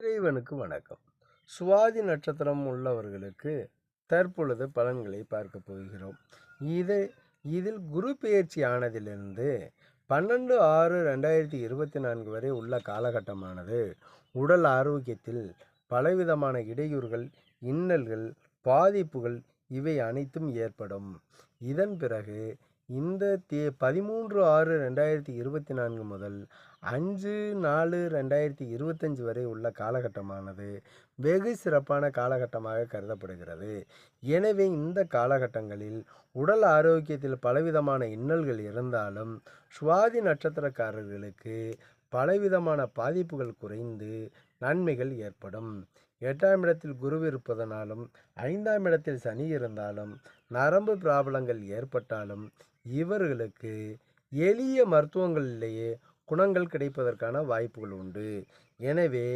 இறைவனுக்கு வணக்கம். சுவாதி நட்சத்திரம் உள்ளவர்களுக்கு தற்பொழுது பலன்களை பார்க்க போகிறோம். இது இதில் குரு பெயர்ச்சி ஆனதிலிருந்து பன்னெண்டு ஆறு ரெண்டாயிரத்தி இருபத்தி நான்கு வரை உள்ள காலகட்டமானது. உடல் ஆரோக்கியத்தில் பலவிதமான இடையூறுகள் இன்னல்கள் பாதிப்புகள் இவை அனைத்தும் ஏற்படும். இதன் பிறகு இந்த தே பதிமூன்று ஆறு ரெண்டாயிரத்தி இருபத்தி நான்கு முதல் அஞ்சு நாலு ரெண்டாயிரத்தி இருபத்தஞ்சு வரை உள்ள காலகட்டமானது வெகு சிறப்பான காலகட்டமாக கருதப்படுகிறது. எனவே இந்த காலகட்டங்களில் உடல் ஆரோக்கியத்தில் பலவிதமான இன்னல்கள் இருந்தாலும் சுவாதி நட்சத்திரக்காரர்களுக்கு பலவிதமான பாதிப்புகள் குறைந்து நன்மைகள் ஏற்படும். எட்டாம் இடத்தில் குரு இருப்பதனாலும் ஐந்தாம் இடத்தில் சனி இருந்தாலும் நரம்பு பிராபலங்கள் ஏற்பட்டாலும் இவர்களுக்கு எளிய மருத்துவங்களிலேயே குணங்கள் கிடைப்பதற்கான வாய்ப்புகள் உண்டு. எனவே